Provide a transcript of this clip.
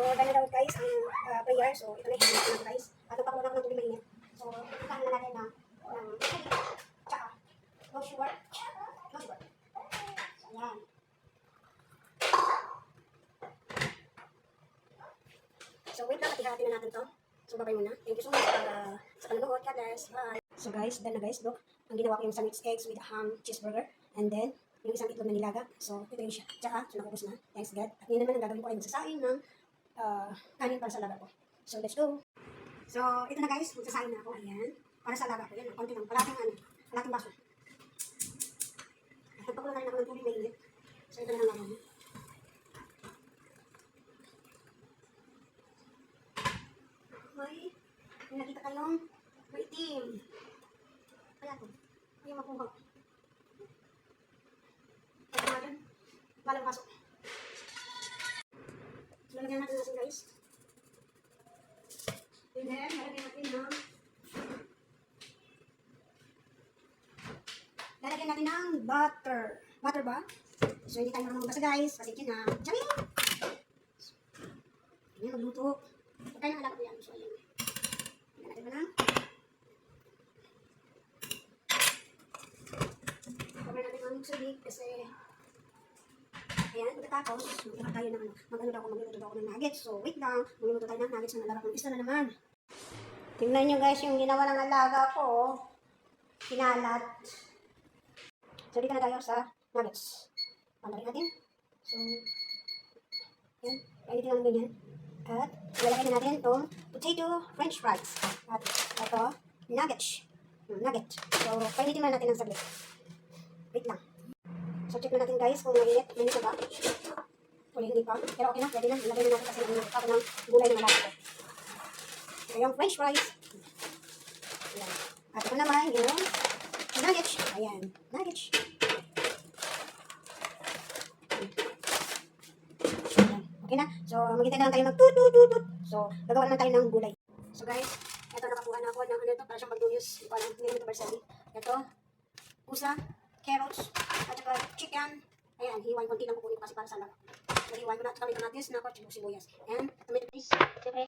So, dahil daw guys, ang uh, prayer. So, ito na yung hinahit natin guys. At pa muna ako ng tubig mainit. So, itahan na natin ng, ng tsaka, no sugar. No sugar. So, ayan. So, wait lang, atihatin na natin to. So, babay muna. Thank you so much uh, sa panonood. God bless. Bye. So, guys, done na guys. Look, ang ginawa ko yung sandwich eggs with ham cheeseburger. And then, yung isang itlog na nilaga. So, ito yung siya. Tsaka, so nakubos na. Thanks God. At yun naman ang gagawin ko ay magsasain ng uh, kanin para sa laga ko. So, let's go. So, ito na guys. Magsasain na ako. Ayan. Para sa laga ko. Yan. Konti lang. Palating ano. Palating baso. Nagpakulo na rin ako ng tubig na init. So, ito na lang ako. May, may nakita kayong maitim. Kaya to. Ayaw makuha. Nga dun. Balang pasok. So, lalagyan natin natin guys. And then, lalagyan natin ng lalagyan natin ng butter. Butter ba? So, hindi tayo marunong magbasa guys. Pasensya na. Yun! Ayan, magluto. Kaya na alam ko yan. So, ayan. Lalagyan na lang. Cover natin ang tubig kasi Ayan, pagkatapos, magkaka tayo ng ano, mag-ano daw ako, magluluto daw ako ng nuggets. So, wait lang, magluluto tayo ng nuggets na nalaga ng isa na naman. Tingnan nyo guys yung ginawa ng alaga ko. Kinalat. So, dito na tayo sa nuggets. Panarin natin. So, yan. Painitin lang ganyan. At, ilalagay na natin itong potato french fries. At, ito, nuggets. Hmm, Nugget. So, painitin na natin ng saglit. Wait lang. So, check na natin guys kung mainit. Mainit na ba? O hindi pa. Pero okay na. Pwede na. Ilagay na natin kasi ng ako ng gulay na malaki. So, yung french fries. Ayan. At ito naman yung nuggets. Ayan. Ayan. Okay na. So, maghintay na lang tayo mag tut tut tut. So, gagawa naman tayo ng gulay. So, guys, ito nakakuha na ako ng ano ito para siyang magduyos. Hindi ko alam. Hindi ito bersali. Ito, pusa, carrots, at saka chicken. Ayan, hiwain konti lang kukunin ko kasi para sa laga. So, hiwain ko na at kami kamatis na ako, sibuyas. And, tomato paste. Siyempre,